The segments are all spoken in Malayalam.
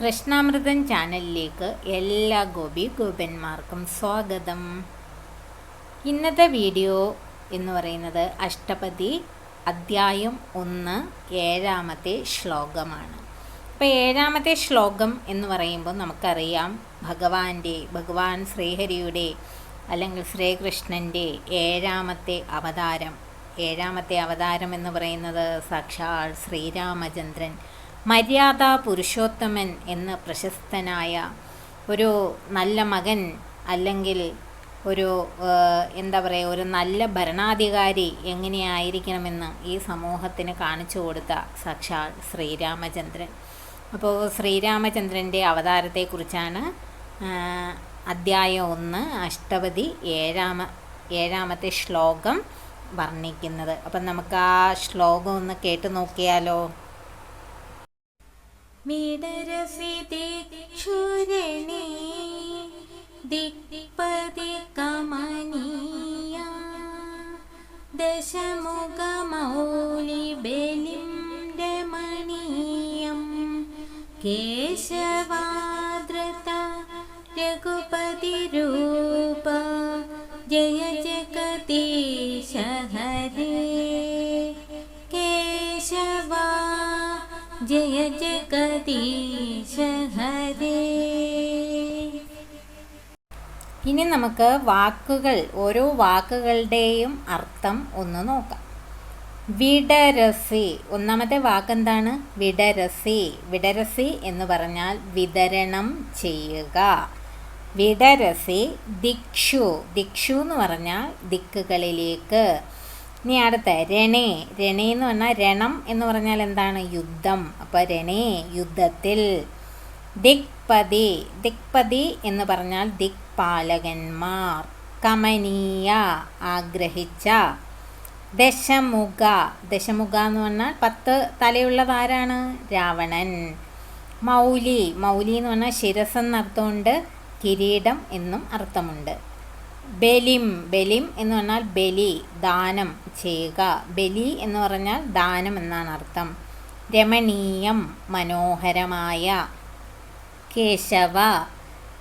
കൃഷ്ണാമൃതൻ ചാനലിലേക്ക് എല്ലാ ഗോപി ഗോപന്മാർക്കും സ്വാഗതം. ഇന്നത്തെ വീഡിയോ എന്ന് പറയുന്നത് അഷ്ടപതി അദ്ധ്യായം ഒന്ന് ഏഴാമത്തെ ശ്ലോകമാണ്. അപ്പോൾ ഏഴാമത്തെ ശ്ലോകം എന്ന് പറയുമ്പോൾ നമുക്കറിയാം ഭഗവാന്റെ ഭഗവാൻ ശ്രീഹരിയുടെ അല്ലെങ്കിൽ ശ്രീകൃഷ്ണന്റെ ഏഴാമത്തെ അവതാരം. ഏഴാമത്തെ അവതാരം എന്ന് പറയുന്നത് സാക്ഷാൽ ശ്രീരാമചന്ദ്രൻ. മര്യാദ പുരുഷോത്തമൻ എന്ന് പ്രശസ്തനായ ഒരു നല്ല മകൻ അല്ലെങ്കിൽ ഒരു എന്താ പറയുക ഒരു നല്ല ഭരണാധികാരി എങ്ങനെയായിരിക്കണമെന്ന് ഈ സമൂഹത്തിന് കാണിച്ചു കൊടുത്ത സാക്ഷാൽ ശ്രീരാമചന്ദ്രൻ. അപ്പോൾ ശ്രീരാമചന്ദ്രന്റെ അവതാരത്തെക്കുറിച്ചാണ് അദ്ധ്യായം ഒന്ന് അഷ്ടപതി ഏഴാമ ഏഴാമത്തെ ശ്ലോകം വർണിക്കുന്നത്. അപ്പം നമുക്ക് ആ ശ്ലോകം ഒന്ന് കേട്ടു നോക്കിയാലോ? मेदरसि दिक्षुरणे दिक्तिपदि कमनीयं दशमुकमौलि बलिं केशवाद्रता रघुपतिरूप जय जय जगतिशहरे ജയ ജഗദീശ ഹരേ ഇനി നമുക്ക് വാക്കുകൾ ഓരോ വാക്കുകളുടെയും അർത്ഥം ഒന്ന് നോക്കാം. വിടരസി ഒന്നാമത്തെ വാക്കെന്താണ്? വിടരസി. വിടരസി എന്ന് പറഞ്ഞാൽ വിതരണം ചെയ്യുക. വിടരസി ദിക്ഷു. ദിക്ഷു എന്ന് പറഞ്ഞാൽ ദിക്കുകളിലേക്ക്. ഇനി അടുത്ത രണേ രണേ എന്ന് പറഞ്ഞാൽ രണം എന്ന് പറഞ്ഞാൽ എന്താണ്? യുദ്ധം. അപ്പോൾ രണേ യുദ്ധത്തിൽ ദിക്പതി ദിക്പതി എന്ന് പറഞ്ഞാൽ ദിക്പാലകന്മാർ. കമനീയ ആഗ്രഹിച്ച ദശമുഖ. ദശമുഖ എന്ന് പറഞ്ഞാൽ പത്ത് തലയുള്ളതാരാണ് രാവണൻ. മൗലി. മൗലി എന്ന് പറഞ്ഞാൽ ശിരസ് എന്നർത്ഥമുണ്ട് കിരീടം എന്നും അർത്ഥമുണ്ട്. ബലിം ബലിം എന്ന് പറഞ്ഞാൽ ബലി ദാനം ചെയ്യുക. ബലി എന്ന് പറഞ്ഞാൽ ദാനം എന്നാണ് അർത്ഥം. രമണീയം മനോഹരമായ കേശവ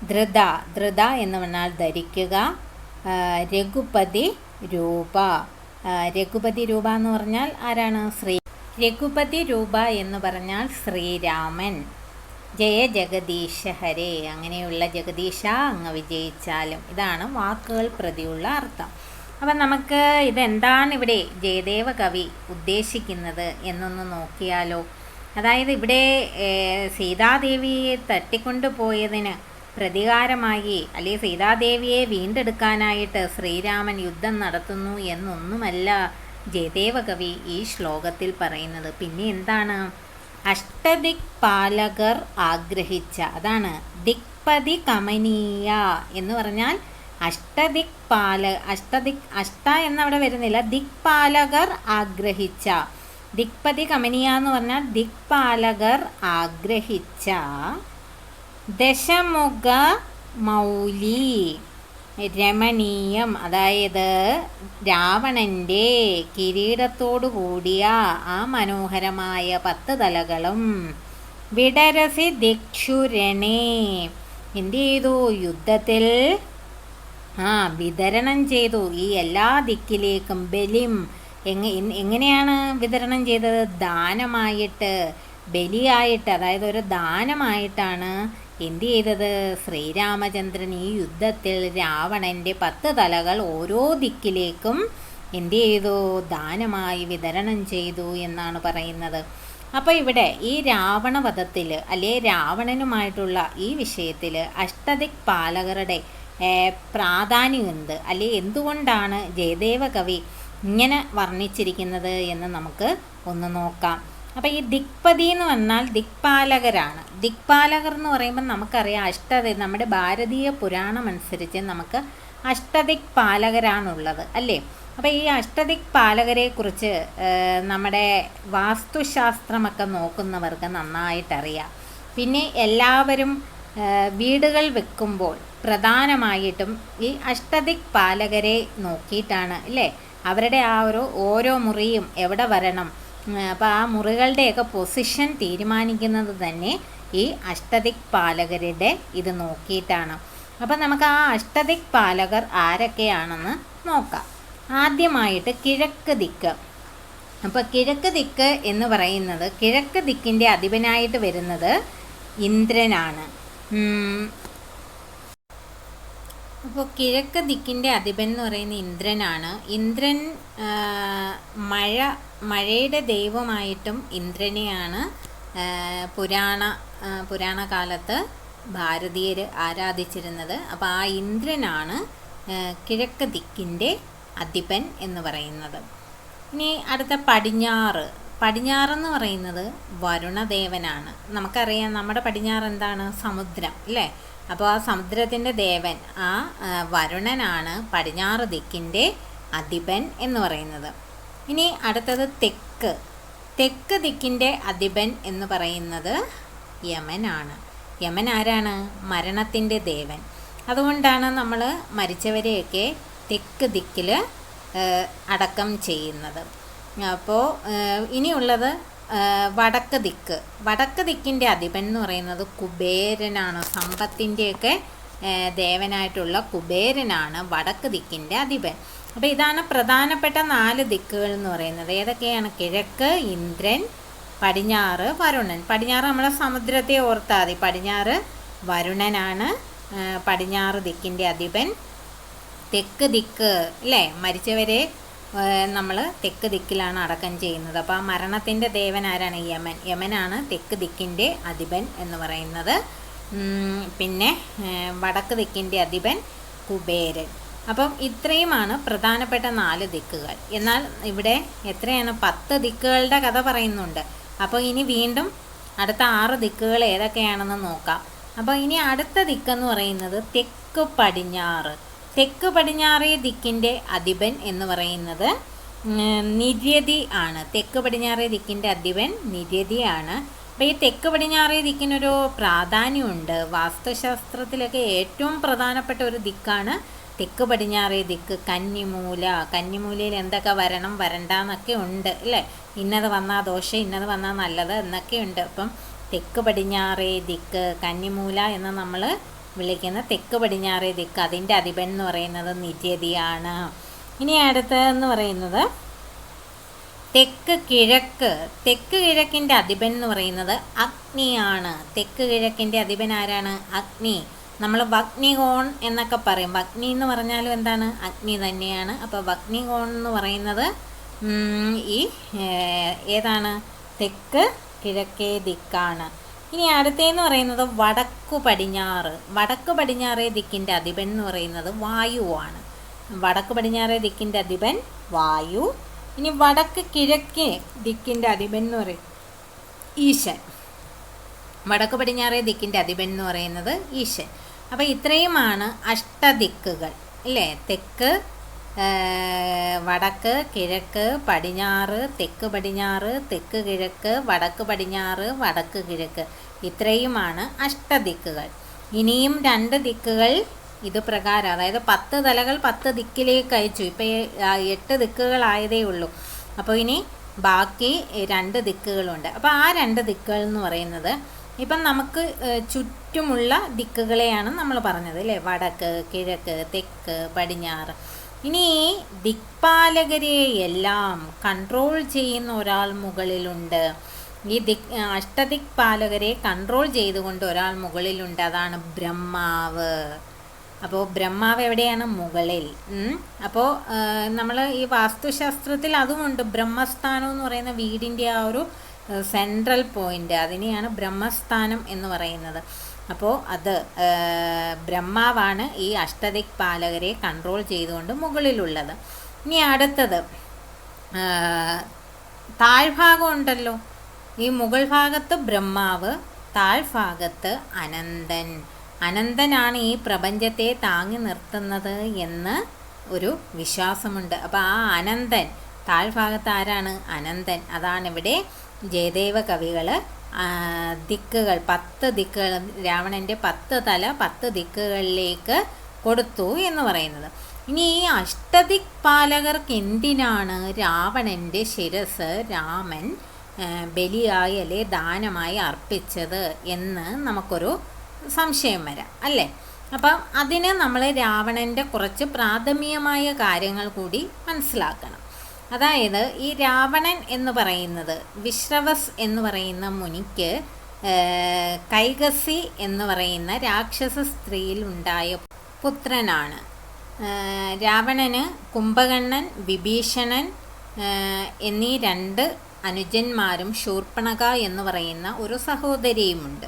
ധൃത ധൃത എന്ന് പറഞ്ഞാൽ ധരിക്കുക. രഘുപതി രൂപ. രഘുപതി രൂപ എന്ന് പറഞ്ഞാൽ ആരാണ്? ശ്രീ രഘുപതി രൂപ എന്ന് പറഞ്ഞാൽ ശ്രീരാമൻ. ജയ ജഗദീശ ഹരേ. അങ്ങനെയുള്ള ജഗദീശ അങ്ങ് വിജയിച്ചാലും. ഇതാണ് വാക്കുകൾ പ്രതിയുള്ള അർത്ഥം. അപ്പം നമുക്ക് ഇതെന്താണ് ഇവിടെ ജയദേവ കവി ഉദ്ദേശിക്കുന്നത് എന്നൊന്ന് നോക്കിയാലോ? അതായത് ഇവിടെ സീതാദേവിയെ തട്ടിക്കൊണ്ടുപോയതിന് പ്രതികാരമായി അല്ലെങ്കിൽ സീതാദേവിയെ വീണ്ടെടുക്കാനായിട്ട് ശ്രീരാമൻ യുദ്ധം നടത്തുന്നു എന്നൊന്നുമല്ല ജയദേവ കവി ഈ ശ്ലോകത്തിൽ പറയുന്നത്. പിന്നെ എന്താണ്? അഷ്ടദിക് പാലകർ ആഗ്രഹിച്ച അതാണ് ദിക്പതി കമനീയ എന്ന് പറഞ്ഞാൽ അഷ്ടദിക് പാല അഷ്ടദിക് അഷ്ട എന്നവിടെ വരുന്നില്ല ദിക്പാലകർ ആഗ്രഹിച്ച. ദിക്പതി കമനീയ എന്ന് പറഞ്ഞാൽ ദിക്പാലകർ ആഗ്രഹിച്ച. ദശമുഖ മൗലി. രമണീയം. അതായത് രാവണന്റെ കിരീടത്തോടു കൂടിയ ആ മനോഹരമായ പത്ത് തലകളും വിടരസി ദിക്ഷുരണേ. എന്ത് ചെയ്തു? യുദ്ധത്തിൽ ആ വിതരണം ചെയ്തു. ഈ എല്ലാ ദിക്കിലേക്കും ബലിം എങ്ങ എങ്ങനെയാണ് വിതരണം ചെയ്തത്? ദാനമായിട്ട് ബലിയായിട്ട് അതായത് ഒരു ദാനമായിട്ടാണ് എന്ത് ചെയ്തത് ശ്രീരാമചന്ദ്രൻ ഈ യുദ്ധത്തിൽ രാവണന്റെ പത്ത് തലകൾ ഓരോ ദിക്കിലേക്കും എന്ത് ചെയ്തു ദാനമായി വിതരണം ചെയ്തു എന്നാണ് പറയുന്നത്. അപ്പോൾ ഇവിടെ ഈ രാവണവധത്തിൽ അല്ലെ രാവണനുമായിട്ടുള്ള ഈ വിഷയത്തിൽ അഷ്ടദിക് പാലകരുടെ പ്രാധാന്യം എന്ത്? അല്ലെ എന്തുകൊണ്ടാണ് ജയദേവ കവി ഇങ്ങനെ വർണിച്ചിരിക്കുന്നത് എന്ന് നമുക്ക് ഒന്ന് നോക്കാം. അപ്പോൾ ഈ ദിക്പതി എന്ന് പറഞ്ഞാൽ ദിക്പാലകരാണ്. ദിക്പാലകർ എന്ന് പറയുമ്പോൾ നമുക്കറിയാം അഷ്ടദി നമ്മുടെ ഭാരതീയ പുരാണം അനുസരിച്ച് നമുക്ക് അഷ്ടദിക് പാലകരാണുള്ളത് അല്ലേ? അപ്പോൾ ഈ അഷ്ടദിക് പാലകരെക്കുറിച്ച് നമ്മുടെ വാസ്തുശാസ്ത്രമൊക്കെ നോക്കുന്നവർക്ക് നന്നായിട്ടറിയാം. പിന്നെ എല്ലാവരും വീടുകൾ വെക്കുമ്പോൾ പ്രധാനമായിട്ടും ഈ അഷ്ടദിക് പാലകരെ നോക്കിയിട്ടാണ് അല്ലേ? അവരുടെ ആ ഒരു ഓരോ മുറിയും എവിടെ വരണം അപ്പോൾ ആ മുറികളുടെയൊക്കെ പൊസിഷൻ തീരുമാനിക്കുന്നത് തന്നെ ഈ അഷ്ടദിക് പാലകരുടെ ഇത് നോക്കിയിട്ടാണ്. അപ്പം നമുക്ക് ആ അഷ്ടദിക് പാലകർ ആരൊക്കെയാണെന്ന് നോക്കാം. ആദ്യമായിട്ട് കിഴക്ക് ദിക്ക്. അപ്പോൾ കിഴക്ക് ദിക്ക് എന്ന് പറയുന്നത് കിഴക്ക് ദിക്കിന്റെ അധിപനായിട്ട് വരുന്നത് ഇന്ദ്രനാണ്. അപ്പോൾ കിഴക്ക് ദിക്കിന്റെ അധിപൻ എന്ന് പറയുന്ന ഇന്ദ്രനാണ്. ഇന്ദ്രൻ മഴ മഴയുടെ ദൈവമായിട്ടും ഇന്ദ്രനെയാണ് പുരാണ പുരാണ കാലത്ത് ഭാരതീയർ ആരാധിച്ചിരുന്നത്. അപ്പോൾ ആ ഇന്ദ്രനാണ് കിഴക്ക് ദിക്കിന്റെ അധിപൻ എന്ന് പറയുന്നത്. ഇനി അടുത്ത പടിഞ്ഞാറ്. പടിഞ്ഞാറെന്ന് പറയുന്നത് വരുണദേവനാണ്. നമുക്കറിയാം നമ്മുടെ പടിഞ്ഞാറ് എന്താണ്? സമുദ്രം അല്ലേ? അപ്പോൾ ആ സമുദ്രത്തിന്റെ ദേവൻ ആ വരുണനാണ് പടിഞ്ഞാറ് ദിക്കിന്റെ അധിപൻ എന്ന് പറയുന്നത്. ഇനി അടുത്തത് തെക്ക്. തെക്ക് ദിക്കിന്റെ അധിപൻ എന്ന് പറയുന്നത് യമനാണ്. യമൻ ആരാണ്? മരണത്തിന്റെ ദേവൻ. അതുകൊണ്ടാണ് നമ്മൾ മരിച്ചവരെയൊക്കെ തെക്ക് ദിക്കിൽ അടക്കം ചെയ്യുന്നത്. അപ്പോൾ ഇനിയുള്ളത് വടക്ക് ദിക്ക്. വടക്ക് ദിക്കിന്റെ അധിപൻ എന്ന് പറയുന്നത് കുബേരനാണ്. സമ്പത്തിന്റെയൊക്കെ ദേവനായിട്ടുള്ള കുബേരനാണ് വടക്ക് ദിക്കിന്റെ അധിപൻ. അപ്പോൾ ഇതാണ് പ്രധാനപ്പെട്ട നാല് ദിക്കുകൾ എന്ന് പറയുന്നത്. ഏതൊക്കെയാണ്? കിഴക്ക് ഇന്ദ്രൻ പടിഞ്ഞാറ് വരുണൻ. പടിഞ്ഞാറ് നമ്മളെ സമുദ്രത്തെ ഓർത്താൽ മതി. പടിഞ്ഞാറ് വരുണനാണ് പടിഞ്ഞാറ് ദിക്കിന്റെ അധിപൻ. തെക്ക് ദിക്ക് അല്ലേ? മരിച്ചവരെ നമ്മൾ തെക്ക് ദിക്കിലാണ് അടക്കം ചെയ്യുന്നത്. അപ്പോൾ ആ മരണത്തിന്റെ ദേവൻ ആരാണ്? യമൻ. യമനാണ് തെക്ക് ദിക്കിന്റെ അധിപൻ എന്ന് പറയുന്നത്. പിന്നെ വടക്ക് ദിക്കിന്റെ അധിപൻ കുബേരൻ. അപ്പം ഇത്രയുമാണ് പ്രധാനപ്പെട്ട നാല് ദിക്കുകൾ. എന്നാൽ ഇവിടെ എത്രയാണ്? പത്ത് ദിക്കുകളുടെ കഥ പറയുന്നുണ്ട്. അപ്പോൾ ഇനി വീണ്ടും അടുത്ത ആറ് ദിക്കുകൾ ഏതൊക്കെയാണെന്ന് നോക്കാം. അപ്പോൾ ഇനി അടുത്ത ദിക്കെന്ന് പറയുന്നത് തെക്ക് പടിഞ്ഞാറ്. തെക്ക് പടിഞ്ഞാറേ ദിക്കിന്റെ അധിപൻ എന്ന് പറയുന്നത് നിര്യതി ആണ്. തെക്ക് പടിഞ്ഞാറേ ദിക്കിന്റെ അധിപൻ നിര്യതിയാണ് അപ്പോൾ ഈ തെക്ക് പടിഞ്ഞാറേ ദിക്കിനൊരു പ്രാധാന്യമുണ്ട്. വാസ്തുശാസ്ത്രത്തിലൊക്കെ ഏറ്റവും പ്രധാനപ്പെട്ട ഒരു ദിക്കാണ് തെക്ക് പടിഞ്ഞാറേ ദിക്ക്. കന്നിമൂല. കന്നിമൂലയിൽ എന്തൊക്കെ വരണം വരണ്ട എന്നൊക്കെ ഉണ്ട് അല്ലേ? ഇന്നത് വന്നാൽ ദോഷം ഇന്നത് വന്നാൽ നല്ലത് എന്നൊക്കെ ഉണ്ട്. അപ്പം തെക്ക് പടിഞ്ഞാറേ ദിക്ക് കന്നിമൂല എന്ന് നമ്മൾ വിളിക്കുന്ന തെക്ക് പടിഞ്ഞാറേ ദിക്ക് അതിന്റെ അധിപൻ എന്ന് പറയുന്നത് നിത്യതിയാണ്. ഇനി അടുത്തതെന്ന് പറയുന്നത് തെക്ക് കിഴക്ക്. തെക്ക് കിഴക്കിന്റെ അധിപൻ എന്ന് പറയുന്നത് അഗ്നിയാണ്. തെക്ക് കിഴക്കിന്റെ അധിപൻ ആരാണ്? അഗ്നി. നമ്മൾ വഗ്നികോൺ എന്നൊക്കെ പറയും. വഗ്നി എന്ന് പറഞ്ഞാലും എന്താണ്? അഗ്നി തന്നെയാണ്. അപ്പോൾ വഗ്നികോൺ എന്ന് പറയുന്നത് ഈ ഏതാണ്? തെക്ക് കിഴക്കേ ദിക്കാണ്. ഇനി അടുത്തേന്ന് പറയുന്നത് വടക്കു പടിഞ്ഞാറ്. വടക്കു പടിഞ്ഞാറേ ദിക്കിന്റെ അധിപൻ എന്ന് പറയുന്നത് വായുവാണ് വടക്കു പടിഞ്ഞാറേ ദിക്കിന്റെ അധിപൻ വായു. ഇനി വടക്ക് കിഴക്കേ ദിക്കിന്റെ അധിപൻ എന്ന് പറയും ഈശൻ. വടക്ക് പടിഞ്ഞാറേ ദിക്കിന്റെ അധിപൻ എന്ന് പറയുന്നത് ഈശൻ. അപ്പോൾ ഇത്രയുമാണ് അഷ്ടദിക്കുകൾ അല്ലേ? തെക്ക് വടക്ക് കിഴക്ക് പടിഞ്ഞാറ് തെക്ക് പടിഞ്ഞാറ് തെക്ക് കിഴക്ക് വടക്ക് പടിഞ്ഞാറ് വടക്ക് കിഴക്ക്. ഇത്രയുമാണ് അഷ്ടദിക്കുകൾ. ഇനിയും രണ്ട് ദിക്കുകൾ ഇത് പ്രകാരം അതായത് പത്ത് തലകൾ പത്ത് ദിക്കിലേക്ക് അയച്ചു. ഇപ്പോൾ എട്ട് ദിക്കുകളായതേ ഉള്ളൂ. അപ്പോൾ ഇനി ബാക്കി രണ്ട് ദിക്കുകളുണ്ട്. അപ്പോൾ ആ രണ്ട് ദിക്കുകൾ എന്ന് പറയുന്നത് ഇപ്പം നമുക്ക് ചുറ്റുമുള്ള ദിക്കുകളെയാണ് നമ്മൾ പറഞ്ഞത് അല്ലേ? വടക്ക് കിഴക്ക് തെക്ക് പടിഞ്ഞാറ്. ഇനി ദിക്പാലകരെയെല്ലാം കൺട്രോൾ ചെയ്യുന്ന ഒരാൾ മുകളിലുണ്ട്. ഈ ദിക് അഷ്ടദിക്പാലകരെ കൺട്രോൾ ചെയ്തുകൊണ്ട് ഒരാൾ മുകളിലുണ്ട്. അതാണ് ബ്രഹ്മാവ്. അപ്പോൾ ബ്രഹ്മാവ് എവിടെയാണ്? മുകളിൽ. അപ്പോൾ നമ്മൾ ഈ വാസ്തുശാസ്ത്രത്തിൽ അതുമുണ്ട്. ബ്രഹ്മസ്ഥാനം എന്ന് പറയുന്ന വീടിന്റെ ആ ഒരു സെൻട്രൽ പോയിന്റ് അതിനെയാണ് ബ്രഹ്മസ്ഥാനം എന്ന് പറയുന്നത്. അപ്പോൾ അത് ബ്രഹ്മാവാണ് ഈ അഷ്ടദിക് പാലകരെ കൺട്രോൾ ചെയ്തുകൊണ്ട് മുകളിലുള്ളത്. ഇനി അടുത്തത് താഴ്ഭാഗം ഉണ്ടല്ലോ. ഈ മുകൾ ഭാഗത്ത് ബ്രഹ്മാവ് താഴ്ഭാഗത്ത് അനന്തൻ. അനന്തനാണ് ഈ പ്രപഞ്ചത്തെ താങ്ങി നിർത്തുന്നത് എന്ന് ഒരു വിശ്വാസമുണ്ട്. അപ്പോൾ ആ അനന്തൻ താഴ്ഭാഗത്ത് ആരാണ്? അനന്തൻ. അതാണ് ഇവിടെ ജയദേവ കവികൾ ദിക്കുകൾ പത്ത് ദിക്കുകൾ രാവണന്റെ പത്ത് തല പത്ത് ദിക്കുകളിലേക്ക് കൊടുത്തു എന്ന് പറയുന്നത്. ഇനി ഈ അഷ്ടദിക് പാലകർക്ക് എന്തിനാണ് രാവണന്റെ ശിരസ് രാമൻ ബലിയായി അല്ലെ ദാനമായി അർപ്പിച്ചത് എന്ന് നമുക്കൊരു സംശയം വരാം അല്ലേ? അപ്പം അതിന് നമ്മൾ രാവണന്റെ കുറച്ച് പ്രാഥമികമായ കാര്യങ്ങൾ കൂടി മനസ്സിലാക്കണം. അതായത് ഈ രാവണൻ എന്ന് പറയുന്നത് വിശ്രവസ് എന്ന് പറയുന്ന മുനിക്ക് കൈകസി എന്ന് പറയുന്ന രാക്ഷസ സ്ത്രീയിൽ ഉണ്ടായ പുത്രനാണ്. രാവണന് കുംഭകണ്ണൻ വിഭീഷണൻ എന്നീ രണ്ട് അനുജന്മാരും ശൂർപ്പണക എന്ന് പറയുന്ന ഒരു സഹോദരിയുമുണ്ട്.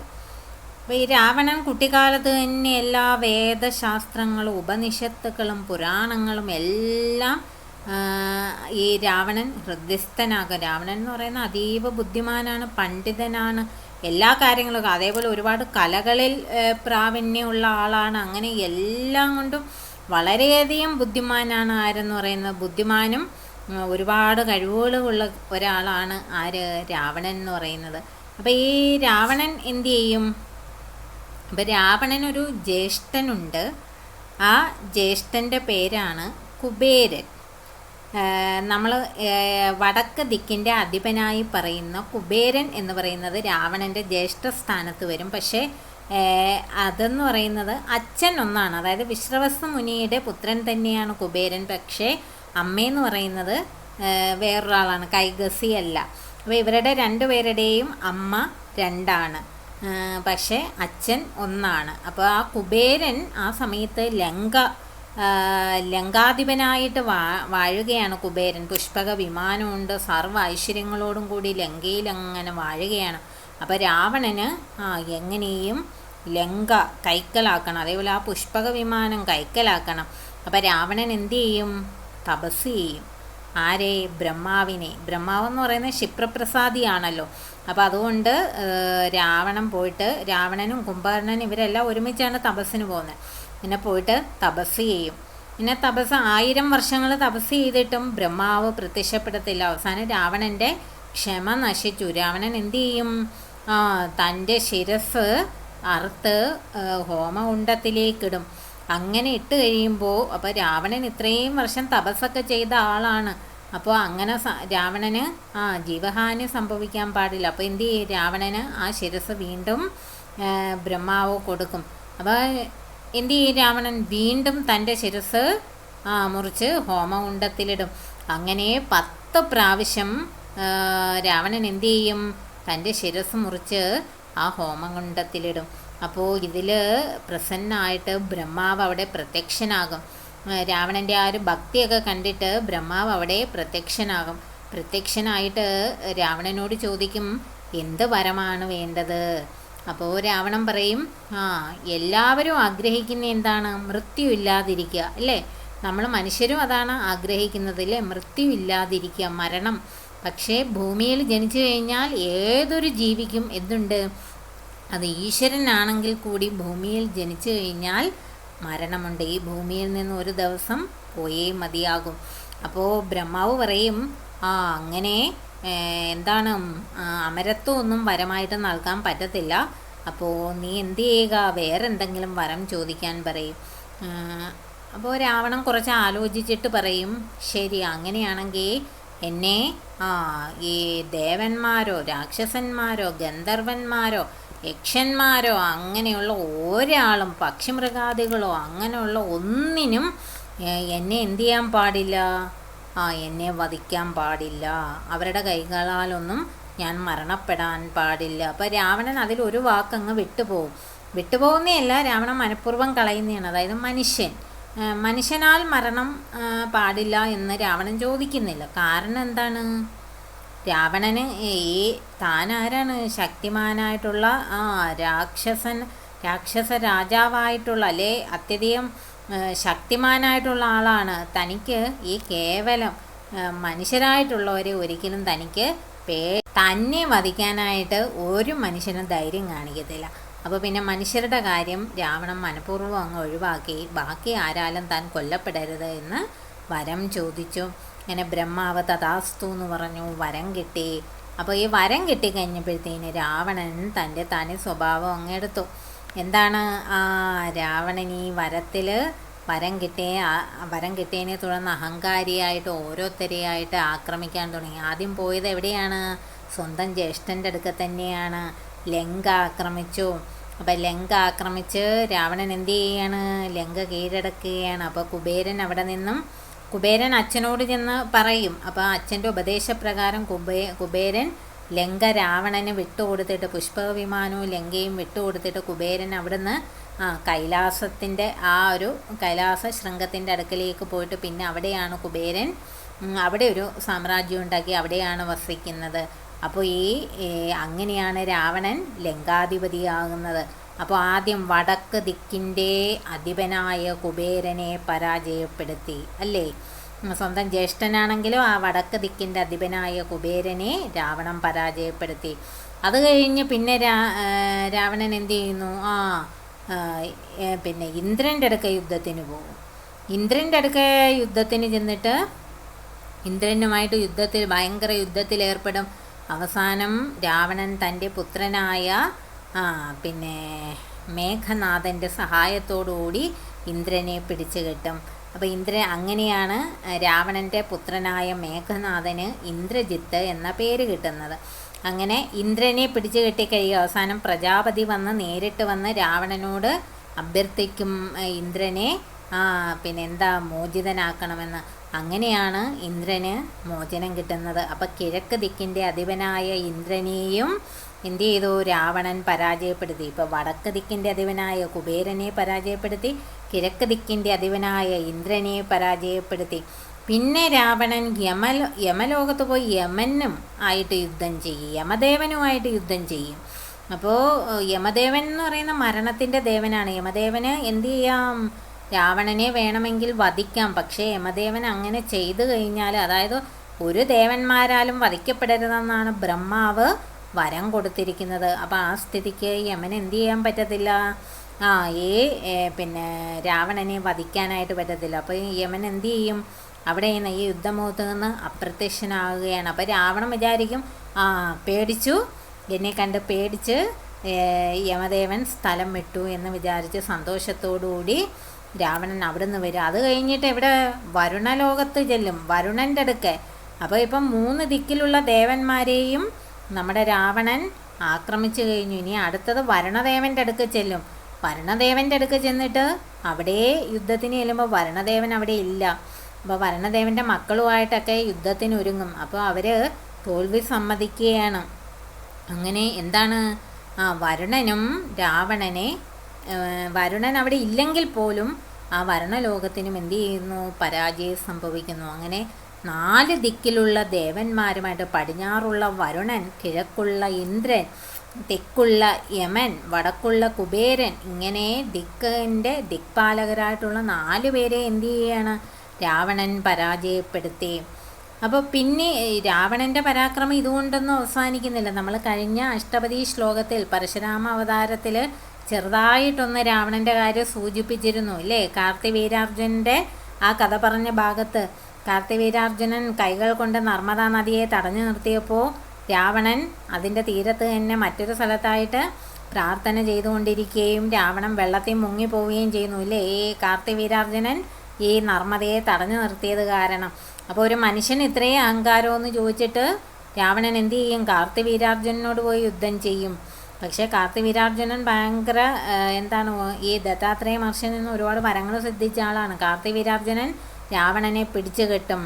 അപ്പോൾ ഈ രാവണൻ കുട്ടിക്കാലത്ത് തന്നെ എല്ലാ വേദശാസ്ത്രങ്ങളും ഉപനിഷത്തുക്കളും പുരാണങ്ങളും എല്ലാം ഈ രാവണൻ ഹൃദ്യസ്ഥനാകുക. രാവണൻ എന്ന് പറയുന്ന അതീവ ബുദ്ധിമാനാണ് പണ്ഡിതനാണ്. എല്ലാ കാര്യങ്ങളും അതേപോലെ ഒരുപാട് കലകളിൽ പ്രാവീണ്യമുള്ള ആളാണ്. അങ്ങനെ എല്ലാം കൊണ്ടും വളരെയധികം ബുദ്ധിമാനാണ് ആരെന്ന് പറയുന്നത്. ബുദ്ധിമാനും ഒരുപാട് കഴിവുകളുള്ള ഒരാളാണ് ആര്? രാവണൻ എന്ന് പറയുന്നത്. അപ്പോൾ ഈ രാവണൻ എന്തു ചെയ്യും? അപ്പം രാവണനൊരു ജ്യേഷ്ഠനുണ്ട്. ആ ജ്യേഷ്ഠന്റെ പേരാണ് കുബേരൻ. നമ്മൾ വടക്ക് ദിക്കിന്റെ അധിപനായി പറയുന്ന കുബേരൻ എന്ന് പറയുന്നത് രാവണന്റെ ജ്യേഷ്ഠ സ്ഥാനത്ത് വരും. പക്ഷേ അതെന്ന് പറയുന്നത് അച്ഛൻ ഒന്നാണ്. അതായത് വിശ്രവസ്തു മുനിയുടെ പുത്രൻ തന്നെയാണ് കുബേരൻ. പക്ഷേ അമ്മയെന്ന് പറയുന്നത് വേറൊരാളാണ് കൈഗസി അല്ല. അപ്പോൾ ഇവരുടെ രണ്ടുപേരുടെയും അമ്മ രണ്ടാണ്. പക്ഷേ അച്ഛൻ ഒന്നാണ്. അപ്പോൾ ആ കുബേരൻ ആ സമയത്ത് ലങ്ക ലങ്കാധിപനായിട്ട് വാ വാഴുകയാണ് കുബേരൻ. പുഷ്പക വിമാനമുണ്ട്. സർവ ഐശ്വര്യങ്ങളോടും കൂടി ലങ്കയിൽ അങ്ങനെ വാഴുകയാണ്. അപ്പോൾ രാവണന് എങ്ങനെയും ലങ്ക കൈക്കലാക്കണം. അതേപോലെ ആ പുഷ്പക വിമാനം കൈക്കലാക്കണം. അപ്പോൾ രാവണൻ എന്ത് ചെയ്യും? തപസ് ചെയ്യും. ആരെ? ബ്രഹ്മാവിനെ. ബ്രഹ്മാവ് എന്ന് പറയുന്നത് ക്ഷിപ്രപ്രസാദിയാണല്ലോ. അപ്പോൾ അതുകൊണ്ട് രാവണൻ പോയിട്ട് രാവണനും കുംഭകർണനും ഇവരെല്ലാം ഒരുമിച്ചാണ് തപസ്സിന് പോകുന്നത്. പിന്നെ പോയിട്ട് തപസ് ചെയ്യും. പിന്നെ തപസ് ആയിരം വർഷങ്ങൾ തപസ് ചെയ്തിട്ടും ബ്രഹ്മാവ് പ്രത്യക്ഷപ്പെടത്തില്ല. അവസാനം രാവണന്റെ ക്ഷമ നശിച്ചു. രാവണൻ എന്തു ചെയ്യും? തന്റെ ശിരസ് അറുത്ത് ഹോമകുണ്ടത്തിലേക്കിടും അങ്ങനെ ഇട്ട് കഴിയുമ്പോൾ അപ്പോൾ രാവണൻ ഇത്രയും വർഷം തപസ്സൊക്കെ ചെയ്ത ആളാണ്. അപ്പോൾ അങ്ങനെ രാവണന് ആ ജീവഹാനി സംഭവിക്കാൻ പാടില്ല. അപ്പോൾ എന്തു ചെയ്യും? രാവണന് ആ ശിരസ് വീണ്ടും ബ്രഹ്മാവ് കൊടുക്കും. അപ്പോൾ എന്ത് ചെയ്യും രാവണൻ വീണ്ടും തന്റെ ശിരസ് മുറിച്ച് ഹോമകുണ്ടത്തിലിടും. അങ്ങനെ പത്ത് പ്രാവശ്യം രാവണൻ എന്ത് ചെയ്യും? തന്റെ ശിരസ് മുറിച്ച് ആ ഹോമകുണ്ടത്തിലിടും. അപ്പോൾ ഇതിൽ പ്രസന്നായിട്ട് ബ്രഹ്മാവ് അവിടെ പ്രത്യക്ഷനാകും. രാവണന്റെ ആ ഒരു ഭക്തിയൊക്കെ കണ്ടിട്ട് ബ്രഹ്മാവ് അവിടെ പ്രത്യക്ഷനാകും. പ്രത്യക്ഷനായിട്ട് രാവണനോട് ചോദിക്കും എന്ത് വരമാണ് വേണ്ടത്? അപ്പോൾ രാവണൻ പറയും ആ എല്ലാവരും ആഗ്രഹിക്കുന്ന എന്താണ്? മൃത്യു ഇല്ലാതിരിക്കുക അല്ലേ? നമ്മൾ മനുഷ്യരും അതാണ് ആഗ്രഹിക്കുന്നത് അല്ലേ? മൃത്യു ഇല്ലാതിരിക്കുക മരണം. പക്ഷേ ഭൂമിയിൽ ജനിച്ചു കഴിഞ്ഞാൽ ഏതൊരു ജീവിക്കും എന്തുണ്ട്? അത് ഈശ്വരനാണെങ്കിൽ കൂടി ഭൂമിയിൽ ജനിച്ചു കഴിഞ്ഞാൽ മരണമുണ്ട്. ഈ ഭൂമിയിൽ നിന്ന് ഒരു ദിവസം പോയേ മതിയാകും. അപ്പോൾ ബ്രഹ്മാവ് പറയും ആ അങ്ങനെ എന്താണ് അമരത്വമൊന്നും വരമായിട്ട് നൽകാൻ പറ്റത്തില്ല. അപ്പോൾ നീ എന്ത് ചെയ്യുക? വേറെ എന്തെങ്കിലും വരം ചോദിക്കാൻ പറയും. അപ്പോൾ രാവണൻ കുറച്ച് ആലോചിച്ചിട്ട് പറയും ശരി അങ്ങനെയാണെങ്കിൽ എന്നെ ആ ഈ ദേവന്മാരോ രാക്ഷസന്മാരോ ഗന്ധർവന്മാരോ യക്ഷന്മാരോ അങ്ങനെയുള്ള ഒരാളും പക്ഷിമൃഗാദികളോ അങ്ങനെയുള്ള ഒന്നിനും എന്നെ എന്തു ചെയ്യാൻ പാടില്ല? ആ എന്നെ വധിക്കാൻ പാടില്ല. അവരുടെ കൈകളാലൊന്നും ഞാൻ മരണപ്പെടാൻ പാടില്ല. അപ്പോൾ രാവണൻ അതിൽ ഒരു വാക്കങ്ങ് വിട്ടുപോകും. വിട്ടുപോകുന്നതല്ല രാവണൻ മനഃപൂർവം കളയുന്നതാണ്. അതായത് മനുഷ്യൻ. മനുഷ്യനാൽ മരണം പാടില്ല എന്ന് രാവണൻ ചോദിക്കുന്നില്ല. കാരണം എന്താണ്? രാവണന് ഈ താൻ ആരാണ് ശക്തിമാനായിട്ടുള്ള ആ രാക്ഷസൻ രാക്ഷസ രാജാവായിട്ടുള്ള അല്ലേ? അത്യധികം ശക്തിമാനായിട്ടുള്ള ആളാണ്. തനിക്ക് ഈ കേവലം മനുഷ്യരായിട്ടുള്ളവരെ ഒരിക്കലും തനിക്ക് പേ തന്നെ വധിക്കാനായിട്ട് ഒരു മനുഷ്യനും ധൈര്യം കാണിക്കത്തില്ല. അപ്പോൾ പിന്നെ മനുഷ്യരുടെ കാര്യം രാവണൻ മനഃപൂർവം അങ്ങ് ഒഴിവാക്കി. ബാക്കി ആരാലും താൻ കൊല്ലപ്പെടരുത് എന്ന് വരം ചോദിച്ചു. ഇങ്ങനെ ബ്രഹ്മാവ് തഥാസ്തു എന്ന് പറഞ്ഞു വരം കിട്ടി. അപ്പോൾ ഈ വരം കിട്ടിക്കഴിഞ്ഞപ്പോഴത്തേന് രാവണൻ തന്റെ തനി സ്വഭാവം അങ്ങെടുത്തു എന്താണ്? ആ രാവണൻ ഈ വരത്തിൽ വരം കിട്ടിയ വരം കിട്ടിയതിനെ തുടർന്ന് അഹങ്കാരിയായിട്ട് ഓരോരുത്തരെയായിട്ട് ആക്രമിക്കാൻ തുടങ്ങി. ആദ്യം പോയത് എവിടെയാണ്? സ്വന്തം ജ്യേഷ്ഠന്റെ അടുക്ക തന്നെയാണ്. ലങ്ക ആക്രമിച്ചു. അപ്പം ലങ്ക ആക്രമിച്ച് രാവണൻ എന്ത് ചെയ്യാണ്? ലങ്ക കീഴടക്കുകയാണ്. അപ്പോൾ കുബേരൻ അവിടെ നിന്നും കുബേരൻ അച്ഛനോട് ചെന്ന് പറയും. അപ്പോൾ അച്ഛന്റെ ഉപദേശപ്രകാരം കുബേ കുബേരൻ ലങ്ക രാവണന് വിട്ടുകൊടുത്തിട്ട് പുഷ്പവിമാനവും ലങ്കയും വിട്ടുകൊടുത്തിട്ട് കുബേരൻ അവിടുന്ന് ആ കൈലാസത്തിന്റെ ആ ഒരു കൈലാസ ശൃംഗത്തിന്റെ അടുക്കലേക്ക് പോയിട്ട് പിന്നെ അവിടെയാണ് കുബേരൻ അവിടെ ഒരു സാമ്രാജ്യം ഉണ്ടാക്കി അവിടെയാണ് വസിക്കുന്നത്. അപ്പോൾ ഈ അങ്ങനെയാണ് രാവണൻ ലങ്കാധിപതിയാകുന്നത്. അപ്പോൾ ആദ്യം വടക്ക് ദിക്കിന്റെ അധിപനായ കുബേരനെ പരാജയപ്പെടുത്തി അല്ലേ? സ്വന്തം ജ്യേഷ്ഠനാണെങ്കിലും ആ വടക്ക് ദിക്കിന്റെ അധിപനായ കുബേരനെ രാവണൻ പരാജയപ്പെടുത്തി. അത് കഴിഞ്ഞ് പിന്നെ രാ രാവണൻ എന്ത് ചെയ്യുന്നു? ആ പിന്നെ ഇന്ദ്രന്റെ അടുക്ക യുദ്ധത്തിന് പോകും. ഇന്ദ്രന്റെ അടുക്ക യുദ്ധത്തിന് ചെന്നിട്ട് ഇന്ദ്രനുമായിട്ട് യുദ്ധത്തിൽ ഭയങ്കര യുദ്ധത്തിൽ ഏർപ്പെടും. അവസാനം രാവണൻ തന്റെ പുത്രനായ പിന്നെ മേഘനാഥന്റെ സഹായത്തോടുകൂടി ഇന്ദ്രനെ പിടിച്ചു കെട്ടും. അപ്പോൾ ഇന്ദ്രൻ അങ്ങനെയാണ് രാവണന്റെ പുത്രനായ മേഘനാഥന് ഇന്ദ്രജിത്ത് എന്ന പേര് കിട്ടുന്നത്. അങ്ങനെ ഇന്ദ്രനെ പിടിച്ചു കെട്ടിക്കഴിയുക. അവസാനം പ്രജാപതി വന്ന് നേരിട്ട് വന്ന് രാവണനോട് അഭ്യർത്ഥിക്കും ഇന്ദ്രനെ പിന്നെ എന്താ മോചിതനാക്കണമെന്ന്. അങ്ങനെയാണ് ഇന്ദ്രന് മോചനം കിട്ടുന്നത്. അപ്പോൾ കിഴക്ക് ദിക്കിന്റെ അധിപനായ ഇന്ദ്രനെയും എന്ത് ചെയ്തു രാവണൻ പരാജയപ്പെടുത്തി. ഇപ്പോൾ വടക്ക് ദിക്കിന്റെ അധിപനായ കുബേരനെ പരാജയപ്പെടുത്തി കിഴക്ക് ദിക്കിന്റെ അധിപനായ ഇന്ദ്രനെ പരാജയപ്പെടുത്തി. പിന്നെ രാവണൻ യമ യമലോകത്ത് പോയി യമനും ആയിട്ട് യുദ്ധം ചെയ്യും. യമദേവനുമായിട്ട് യുദ്ധം ചെയ്യും. അപ്പോൾ യമദേവൻ എന്ന് പറയുന്ന മരണത്തിന്റെ ദേവനാണ്. യമദേവന് എന്ത് ചെയ്യാം? രാവണനെ വേണമെങ്കിൽ വധിക്കാം. പക്ഷേ യമദേവൻ അങ്ങനെ ചെയ്തു കഴിഞ്ഞാൽ അതായത് ഒരു ദേവന്മാരാലും വധിക്കപ്പെടരുതെന്നാണ് ബ്രഹ്മാവ് വരം കൊടുത്തിരിക്കുന്നത്. അപ്പോൾ ആ സ്ഥിതിക്ക് യമൻ എന്ത് ചെയ്യാൻ പറ്റത്തില്ല? ആ ഈ പിന്നെ രാവണനെ വധിക്കാനായിട്ട് പറ്റത്തില്ല. അപ്പോൾ യമൻ എന്ത് ചെയ്യും? അവിടെ നിന്ന് ഈ യുദ്ധമുഖത്ത് നിന്ന് അപ്രത്യക്ഷനാകുകയാണ് അപ്പോൾ രാവണൻ വിചാരിക്കും ആ പേടിച്ചു. എന്നെ കണ്ട് പേടിച്ച് യമദേവൻ സ്ഥലം വിട്ടു എന്ന് വിചാരിച്ച് സന്തോഷത്തോടുകൂടി രാവണൻ അവിടെ നിന്ന് വരും. അത് കഴിഞ്ഞിട്ട് ഇവിടെ വരുണലോകത്ത് ചെല്ലും. വരുണന്റെ അടുക്ക്. അപ്പോൾ ഇപ്പം മൂന്ന് ദിക്കിലുള്ള ദേവന്മാരെയും നമ്മുടെ രാവണൻ ആക്രമിച്ചു കഴിഞ്ഞു. ഇനി അടുത്തത് വരുണദേവന്റെ അടുക്ക് ചെല്ലും. വരുണദേവന്റെ അടുക്ക് ചെന്നിട്ട് അവിടെ യുദ്ധത്തിന് ചെല്ലുമ്പോൾ വരണദേവൻ അവിടെ ഇല്ല. അപ്പോൾ വരുണദേവന്റെ മക്കളുമായിട്ടൊക്കെ യുദ്ധത്തിന് ഒരുങ്ങും. അപ്പോൾ അവർ തോൽവി സമ്മതിക്കുകയാണ്. അങ്ങനെ എന്താണ്? ആ വരുണനും രാവണനെ വരുണൻ അവിടെ ഇല്ലെങ്കിൽ പോലും ആ വരണലോകത്തിനും എന്ത് ചെയ്യുന്നു? പരാജയം സംഭവിക്കുന്നു. അങ്ങനെ നാല് ദിക്കിലുള്ള ദേവന്മാരുമായിട്ട് പടിഞ്ഞാറുള്ള വരുണൻ കിഴക്കുള്ള ഇന്ദ്രൻ തെക്കുള്ള യമൻ വടക്കുള്ള കുബേരൻ ഇങ്ങനെ ദിക്കിന്റെ ദിക്പാലകരായിട്ടുള്ള നാല് പേരെ എന്ത് ചെയ്യുകയാണ് രാവണൻ പരാജയപ്പെടുത്തി. അപ്പോൾ പിന്നെ രാവണന്റെ പരാക്രമം ഇതുകൊണ്ടൊന്നും അവസാനിക്കുന്നില്ല. നമ്മൾ കഴിഞ്ഞ അഷ്ടപതി ശ്ലോകത്തിൽ പരശുരാമ അവതാരത്തിൽ ചെറുതായിട്ടൊന്ന് രാവണന്റെ കാര്യം സൂചിപ്പിച്ചിരുന്നു അല്ലേ കാർത്തിവീരാർജുനന്റെ ആ കഥ പറഞ്ഞ ഭാഗത്ത്. കാർത്തിവീരാർജുനൻ കൈകൾ കൊണ്ട് നർമ്മദാ നദിയെ തടഞ്ഞു നിർത്തിയപ്പോൾ രാവണൻ അതിന്റെ തീരത്ത് തന്നെ മറ്റൊരു സ്ഥലത്തായിട്ട് പ്രാർത്ഥന ചെയ്തുകൊണ്ടിരിക്കുകയും രാവണൻ വെള്ളത്തിൽ മുങ്ങിപ്പോവുകയും ചെയ്യുന്നു. ഇല്ലേ? ഈ കാർത്തിവീരാർജുനൻ ഈ നർമ്മദയെ തടഞ്ഞു നിർത്തിയത് കാരണം. അപ്പോൾ ഒരു മനുഷ്യൻ ഇത്രയും അഹങ്കാരമെന്ന് ചോദിച്ചിട്ട് രാവണൻ എന്ത് ചെയ്യും? കാർത്തിവീരാർജുനനോട് പോയി യുദ്ധം ചെയ്യും. പക്ഷേ കാർത്തിവീരാർജുനൻ ഭയങ്കര എന്താണ് ഈ ദത്താത്രേയ മഹർഷിയിൽ നിന്ന് ഒരുപാട് വരങ്ങൾ സിദ്ധിച്ച ആളാണ്. കാർത്തിവീരാർജുനൻ രാവണനെ പിടിച്ചു കെട്ടും.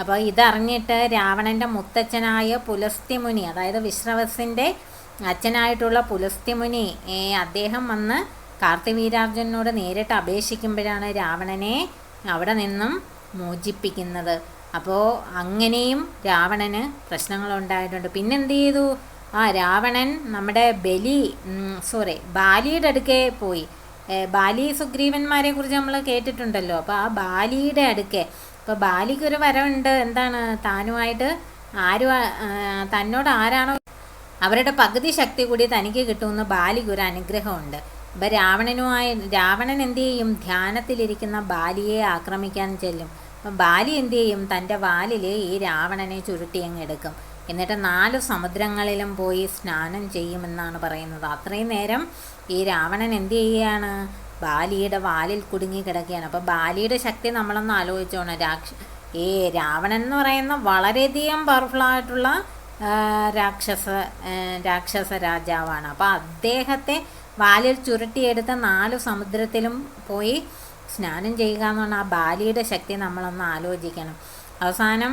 അപ്പോൾ ഇതറിഞ്ഞിട്ട് രാവണന്റെ മുത്തച്ഛനായ പുലസ്ത്യമുനി അതായത് വിശ്രവസിന്റെ അച്ഛനായിട്ടുള്ള പുലസ്ത്യമുനി അദ്ദേഹം വന്ന് കാർത്തിവീരാർജുനോട് നേരിട്ട് അപേക്ഷിക്കുമ്പോഴാണ് രാവണനെ അവിടെ നിന്നും മോചിപ്പിക്കുന്നത്. അപ്പോൾ അങ്ങനെയും രാവണന് പ്രശ്നങ്ങളുണ്ടായിട്ടുണ്ട്. പിന്നെന്ത് ചെയ്തു? ആ രാവണൻ നമ്മുടെ ബലി സോറി ബാലിയുടെ അടുക്കെ പോയി. ബാലി സുഗ്രീവന്മാരെ കുറിച്ച് നമ്മൾ കേട്ടിട്ടുണ്ടല്ലോ. അപ്പോൾ ആ ബാലിയുടെ അടുക്കെ അപ്പോൾ ബാലിക്കൊരു വരവുണ്ട്. എന്താണ്? താനുമായിട്ട് ആരും തന്നോട് ആരാണോ? അവരുടെ പകുതി ശക്തി കൂടി തനിക്ക് കിട്ടുമെന്ന് ബാലിക്ക് ഒരു അനുഗ്രഹമുണ്ട്. അപ്പോൾ രാവണനുമായി രാവണൻ എന്ത് ചെയ്യും? ധ്യാനത്തിലിരിക്കുന്ന ബാലിയെ ആക്രമിക്കാൻ ചെല്ലും. അപ്പം ബാലി എന്ത് ചെയ്യും? തന്റെ വാലിൽ ഈ രാവണനെ ചുരുട്ടി അങ്ങ് എടുക്കും. എന്നിട്ട് നാല് സമുദ്രങ്ങളിലും പോയി സ്നാനം ചെയ്യുമെന്നാണ് പറയുന്നത്. അത്രയും നേരം ഈ രാവണൻ എന്ത് ചെയ്യുകയാണ് ബാലിയുടെ വാലിൽ കുടുങ്ങി കിടക്കുകയാണ്. അപ്പോൾ ബാലിയുടെ ശക്തി നമ്മളൊന്ന് ആലോചിച്ചോണം രാക്ഷ ഈ രാവണൻ എന്ന് പറയുന്ന വളരെയധികം പവർഫുൾ ആയിട്ടുള്ള രാക്ഷസ രാക്ഷസ രാജാവാണ്. അപ്പോൾ അദ്ദേഹത്തെ വാലിൽ ചുരുട്ടിയെടുത്ത് നാല് സമുദ്രത്തിലും പോയി സ്നാനം ചെയ്യുക എന്ന് പറഞ്ഞാൽ ആ ബാലിയുടെ ശക്തി നമ്മളൊന്ന് ആലോചിക്കണം. അവസാനം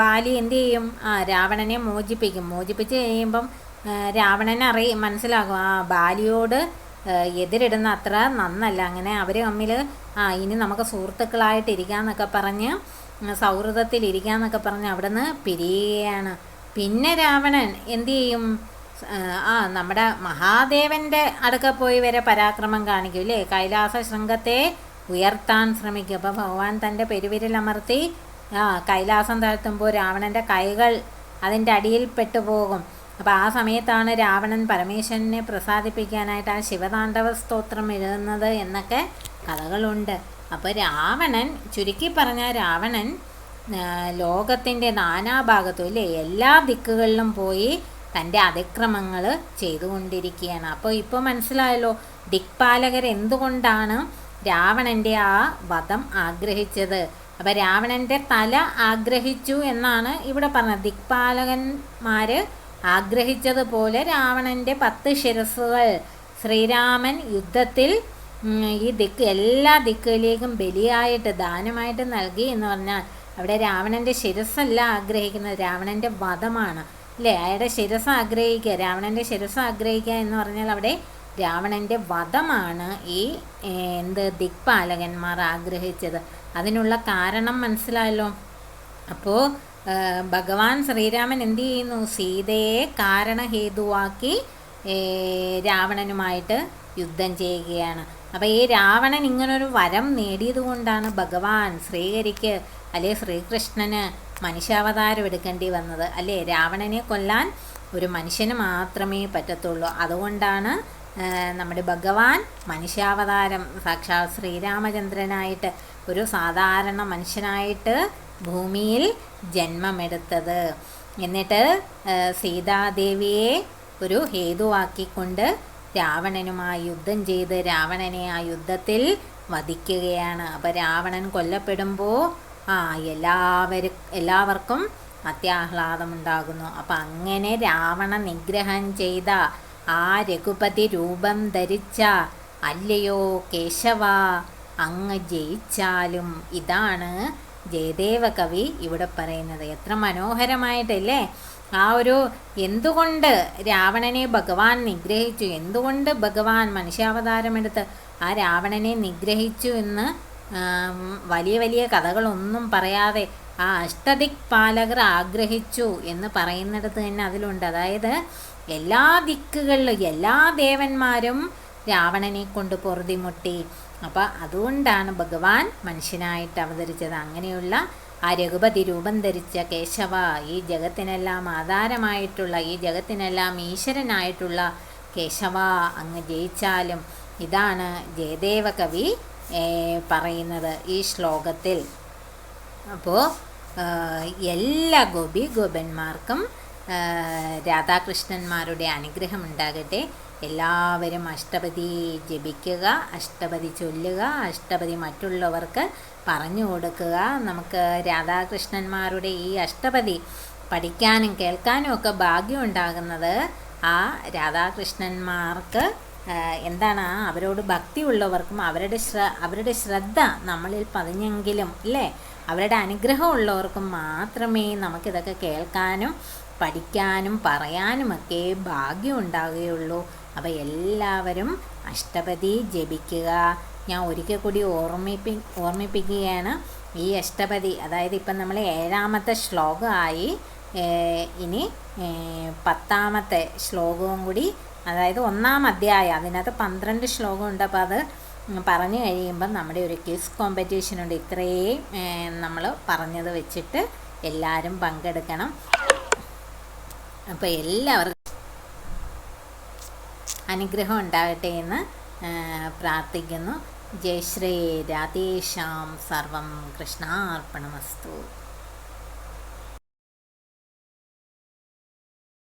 ബാലി എന്ത് ചെയ്യും? ആ രാവണനെ മോചിപ്പിക്കും. മോചിപ്പിച്ച് കഴിയുമ്പം ആ, രാവണനെ അറിയ മനസ്സിലാകും. ആ ബാലിയോട് എതിരിടുന്ന അത്ര നന്നല്ല. അങ്ങനെ അവർ തമ്മിൽ ആ ഇനി നമുക്ക് സുഹൃത്തുക്കളായിട്ടിരിക്കാന്നൊക്കെ പറഞ്ഞ് സൗഹൃദത്തിലിരിക്കാന്നൊക്കെ പറഞ്ഞ് അവിടെ നിന്ന് പിരിയുകയാണ്. പിന്നെ രാവണൻ എന്തു ചെയ്യും? ആ, നമ്മുടെ മഹാദേവന്റെ അടുക്ക പോയി വരെ പരാക്രമം കാണിക്കും ഇല്ലേ? കൈലാസ ശൃംഗത്തെ ഉയർത്താൻ ശ്രമിക്കും. അപ്പോൾ ഭഗവാൻ തന്റെ പെരുവിരലമർത്തി ആ കൈലാസം താഴ്ത്തുമ്പോൾ രാവണന്റെ കൈകൾ അതിന്റെ അടിയിൽ പെട്ടുപോകും. അപ്പോൾ ആ സമയത്താണ് രാവണൻ പരമേശ്വരനെ പ്രസാദിപ്പിക്കാനായിട്ട് ആ ശിവതാണ്ഡവ സ്തോത്രം എഴുതുന്നത് എന്നൊക്കെ കഥകളുണ്ട്. അപ്പോൾ രാവണൻ ചുരുക്കി പറഞ്ഞാൽ രാവണൻ ലോകത്തിന്റെ നാനാഭാഗത്തും ഇല്ലേ എല്ലാ ദിക്കുകളിലും പോയി തന്റെ അതിക്രമങ്ങൾ ചെയ്തുകൊണ്ടിരിക്കുകയാണ്. അപ്പോൾ ഇപ്പോൾ മനസ്സിലായല്ലോ ദിക്പാലകർ എന്തുകൊണ്ടാണ് രാവണന്റെ ആ വധം ആഗ്രഹിച്ചത്? അപ്പോൾ രാവണന്റെ തല ആഗ്രഹിച്ചു എന്നാണ് ഇവിടെ പറഞ്ഞത്. ദിക്പാലകന്മാർ ആഗ്രഹിച്ചതുപോലെ രാവണന്റെ പത്ത് ശിരസുകൾ ശ്രീരാമൻ യുദ്ധത്തിൽ ഈ ദിക്ക് എല്ലാ ദിക്കുകളിലേക്കും ബലിയായിട്ട് ദാനമായിട്ട് നൽകി എന്ന് പറഞ്ഞാൽ അവിടെ രാവണന്റെ ശിരസ്സല്ല ആഗ്രഹിക്കുന്നത്. രാവണന്റെ വധമാണ്. അല്ലേ? അയാളുടെ ശിരസ് ആഗ്രഹിക്കുക. രാവണന്റെ ശിരസ് ആഗ്രഹിക്കുക എന്ന് പറഞ്ഞാൽ അവിടെ രാവണന്റെ വധമാണ് ഈ എന്ത് ദിക്പാലകന്മാർ ആഗ്രഹിച്ചത്. അതിനുള്ള കാരണം മനസ്സിലായല്ലോ? അപ്പോൾ ഭഗവാൻ ശ്രീരാമൻ എന്ത് ചെയ്യുന്നു? സീതയെ കാരണഹേതുവാക്കി രാവണനുമായിട്ട് യുദ്ധം ചെയ്യുകയാണ്. അപ്പോൾ ഈ രാവണൻ ഇങ്ങനൊരു വരം നേടിയത് കൊണ്ടാണ് ഭഗവാൻ ശ്രീഹരിക്ക് അല്ലെ ശ്രീകൃഷ്ണന് മനുഷ്യാവതാരം എടുക്കേണ്ടി വന്നത്. അല്ലേ രാവണനെ കൊല്ലാൻ ഒരു മനുഷ്യന് മാത്രമേ പറ്റത്തുള്ളൂ. അതുകൊണ്ടാണ് നമ്മുടെ ഭഗവാൻ മനുഷ്യാവതാരം സാക്ഷാത് ശ്രീരാമചന്ദ്രനായിട്ട് ഒരു സാധാരണ മനുഷ്യനായിട്ട് ഭൂമിയിൽ ജന്മമെടുത്തത്. എന്നിട്ട് സീതാദേവിയെ ഒരു ഹേതുവാക്കിക്കൊണ്ട് രാവണനുമായി യുദ്ധം ചെയ്ത് രാവണനെ ആ യുദ്ധത്തിൽ വധിക്കുകയാണ്. അപ്പോൾ രാവണൻ കൊല്ലപ്പെടുമ്പോൾ ആ എല്ലാവരും എല്ലാവർക്കും അത്യാഹ്ലാദമുണ്ടാകുന്നു. അപ്പം അങ്ങനെ രാവണ നിഗ്രഹം ചെയ്ത ആ രഘുപതി രൂപം ധരിച്ച അല്ലയോ കേശവ അങ്ങ് ജയിച്ചാലും ഇതാണ് ജയദേവ കവി ഇവിടെ പറയുന്നത്. എത്ര മനോഹരമായിട്ടല്ലേ? ആ ഒരു എന്തുകൊണ്ട് രാവണനെ ഭഗവാൻ നിഗ്രഹിച്ചു? എന്തുകൊണ്ട് ഭഗവാൻ മനുഷ്യാവതാരമെടുത്ത് ആ രാവണനെ നിഗ്രഹിച്ചു എന്ന് വലിയ വലിയ കഥകളൊന്നും പറയാതെ ആ അഷ്ടദിക് പാലകർ ആഗ്രഹിച്ചു എന്ന് പറയുന്നിടത്ത് തന്നെ അതിലുണ്ട്. അതായത് എല്ലാ ദിക്കുകളിലും എല്ലാ ദേവന്മാരും രാവണനെ കൊണ്ട് പൊറുതിമുട്ടി. അപ്പം അതുകൊണ്ടാണ് ഭഗവാൻ മനുഷ്യനായിട്ട് അവതരിച്ചത്. അങ്ങനെയുള്ള ആ രഘുപതി രൂപം ധരിച്ച കേശവ ഈ ജഗത്തിനെല്ലാം ആധാരമായിട്ടുള്ള ഈ ജഗത്തിനെല്ലാം ഈശ്വരനായിട്ടുള്ള കേശവ അങ്ങ് ജയിച്ചാലും ഇതാണ് ജയദേവ കവി പറയുന്നത് ഈ ശ്ലോകത്തിൽ. അപ്പോൾ എല്ലാ ഗോപി ഗോപന്മാർക്കും രാധാകൃഷ്ണന്മാരുടെ അനുഗ്രഹം ഉണ്ടാകട്ടെ എല്ലാവരും അഷ്ടപതി ജപിക്കുക അഷ്ടപതി ചൊല്ലുക അഷ്ടപതി മറ്റുള്ളവർക്ക് പറഞ്ഞു കൊടുക്കുക. നമുക്ക് രാധാകൃഷ്ണന്മാരുടെ ഈ അഷ്ടപതി പഠിക്കാനും കേൾക്കാനും ഒക്കെ ഭാഗ്യം ഉണ്ടാകുന്നത് ആ രാധാകൃഷ്ണന്മാർക്ക്. എന്താണ്? അവരോട് ഭക്തിയുള്ളവർക്കും അവരുടെ ശ്ര അവരുടെ ശ്രദ്ധ നമ്മളിൽ പതിഞ്ഞെങ്കിലും അല്ലേ അവരുടെ അനുഗ്രഹം ഉള്ളവർക്കും മാത്രമേ നമുക്കിതൊക്കെ കേൾക്കാനും പഠിക്കാനും പറയാനുമൊക്കെ ഭാഗ്യം ഉണ്ടാകുകയുള്ളൂ അപ്പോൾ എല്ലാവരും അഷ്ടപതി ജപിക്കുക. ഞാൻ ഒരിക്കൽ കൂടി ഓർമ്മിപ്പി ഓർമ്മിപ്പിക്കുകയാണ്. ഈ അഷ്ടപതി അതായത് ഇപ്പം നമ്മൾ ഏഴാമത്തെ ശ്ലോകമായി ഇനി പത്താമത്തെ ശ്ലോകവും കൂടി അതായത് ഒന്നാം അധ്യായം അതിനകത്ത് പന്ത്രണ്ട് ശ്ലോകമുണ്ട് അപ്പോൾ അത് പറഞ്ഞു കഴിയുമ്പം നമ്മുടെ ഒരു ക്വിസ് കോമ്പറ്റീഷൻ ഉണ്ട്. ഇത്രയും നമ്മൾ പറഞ്ഞത് വെച്ചിട്ട് എല്ലാവരും പങ്കെടുക്കണം. അപ്പോൾ എല്ലാവർക്കും അനുഗ്രഹം ഉണ്ടാകട്ടെ എന്ന് പ്രാർത്ഥിക്കുന്നു. ജയശ്രീ രാധേശാം സർവം കൃഷ്ണാർപ്പണമസ്തു.